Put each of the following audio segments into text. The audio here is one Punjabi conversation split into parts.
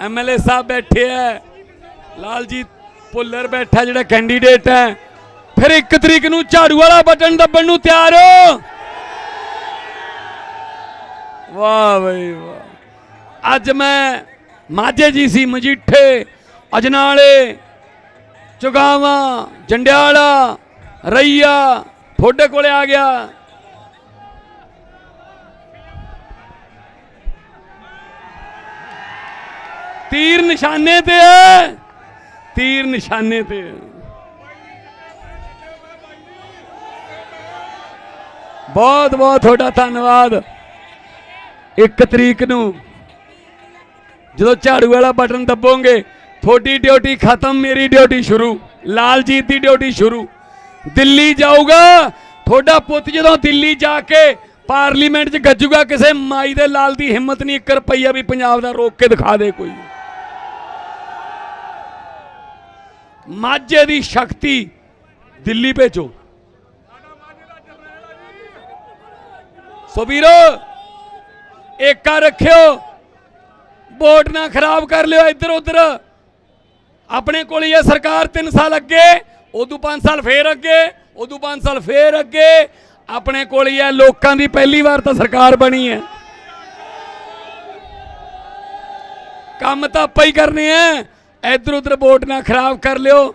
ਐਮਐਲਏ ਸਾਹਿਬ ਬੈਠੇ ਐ। ਲਾਲਜੀਤ ਭੁੱਲਰ ਬੈਠਾ ਜਿਹੜਾ ਕੈਂਡੀਡੇਟ ਹੈ ਫਿਰ ਇੱਕ ਤਰੀਕ ਨੂੰ ਝਾੜੂ ਵਾਲਾ ਬਟਨ ਦੱਬਣ ਨੂੰ ਤਿਆਰ ਹੋ। ਵਾਹ ਬਈ ਵਾਹ। ਅੱਜ ਮੈਂ ਮਾਝੇ ਜੀ ਸੀ, ਮਜੀਠੇ, ਅਜਨਾਲੇ, ਚੁਗਾਵਾ, ਜੰਡਿਆਲਾ, ਰਈਆ, ਤੁਹਾਡੇ ਕੋਲੇ ਆ ਗਿਆ। ਤੀਰ ਨਿਸ਼ਾਨੇ ਤੇ ਹੈ ਤੀਰ ਨਿਸ਼ਾਨੇ ਤੇ ਹੈ ਬਹੁਤ ਬਹੁਤ ਤੁਹਾਡਾ ਧੰਨਵਾਦ। 1 ਤਰੀਕ ਨੂੰ ਜਦੋਂ ਝਾੜੂ ਵਾਲਾ ਬਟਨ ਦੱਬੋਗੇ, ਤੁਹਾਡੀ ਡਿਊਟੀ ਖਤਮ, ਮੇਰੀ ਡਿਊਟੀ ਸ਼ੁਰੂ, ਲਾਲਜੀਤ ਦੀ ਡਿਊਟੀ ਸ਼ੁਰੂ। ਦਿੱਲੀ ਜਾਊਗਾ, ਤੁਹਾਡਾ ਪੁੱਤ ਜਦੋਂ ਦਿੱਲੀ ਜਾ ਕੇ ਪਾਰਲੀਮੈਂਟ 'ਚ ਗੱਜੂਗਾ, ਕਿਸੇ ਮਾਈ ਦੇ ਲਾਲ ਦੀ ਹਿੰਮਤ ਨਹੀਂ 1 ਰੁਪਈਆ ਵੀ ਪੰਜਾਬ ਦਾ ਰੋਕ ਕੇ ਦਿਖਾ ਦੇ ਕੋਈ। ਮਾਝੇ ਦੀ ਸ਼ਕਤੀ ਦਿੱਲੀ ਭੇਜੋ। ਸੋ ਵੀਰੋ, ਏਕਾ ਰੱਖਿਓ। ਵੋਟ ਨਾ ਖਰਾਬ ਕਰ ਲਿਓ ਇੱਧਰ ਉੱਧਰ ਆਪਣੇ ਕੋਲ ਹੀ ਹੈ ਸਰਕਾਰ 3 ਸਾਲ ਅੱਗੇ, ਉਦੋਂ 5 ਸਾਲ ਫੇਰ ਅੱਗੇ, ਉਦੋਂ 5 ਸਾਲ ਫੇਰ ਅੱਗੇ। ਆਪਣੇ ਕੋਲ ਹੀ ਹੈ, ਲੋਕਾਂ ਦੀ ਪਹਿਲੀ ਵਾਰ ਤਾਂ ਸਰਕਾਰ ਬਣੀ ਹੈ। ਕੰਮ ਤਾਂ ਆਪਾਂ ਹੀ ਕਰਨੇ ਆ। ਇੱਧਰ ਉੱਧਰ ਵੋਟ ਨਾ ਖਰਾਬ ਕਰ ਲਿਓ।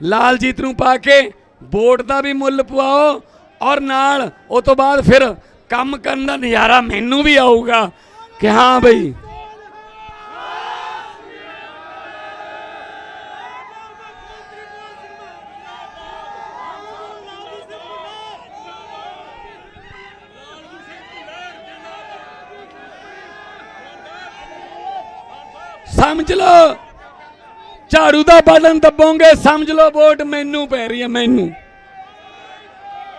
ਲਾਲਜੀਤ ਨੂੰ ਪਾ ਕੇ ਵੋਟ ਦਾ ਵੀ ਮੁੱਲ ਪਵਾਓ ਔਰ ਨਾਲ ਉਹ ਤੋਂ ਬਾਅਦ ਫਿਰ ਕੰਮ ਕਰਨ ਦਾ ਨਜ਼ਾਰਾ ਮੈਨੂੰ ਵੀ ਆਊਗਾ ਕਿ ਹਾਂ ਬਈ। ਸਮਝ ਲਓ। ਝਾੜੂ ਦਾ ਬਟਨ ਦੱਬੋਗੇ, ਸਮਝ ਲਓ ਵੋਟ ਮੈਨੂੰ ਪੈ ਰਹੀ ਹੈ, ਮੈਨੂੰ।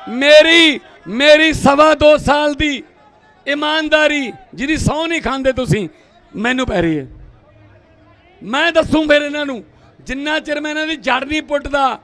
ਮੇਰੀ ਮੇਰੀ ਸਵਾ ਦੋ ਸਾਲ ਦੀ ਇਮਾਨਦਾਰੀ, ਜਿਹਦੀ ਸਹੁੰ ਨਹੀਂ ਖਾਂਦੇ ਤੁਸੀਂ, ਮੈਨੂੰ ਪੈ ਰਹੀ ਹੈ। ਮੈਂ ਦੱਸੂ ਫਿਰ ਇਹਨਾਂ ਨੂੰ, ਜਿੰਨਾ ਚਿਰ ਮੈਂ ਇਹਨਾਂ ਦੀ ਜੜ ਨਹੀਂ ਪੁੱਟਦਾ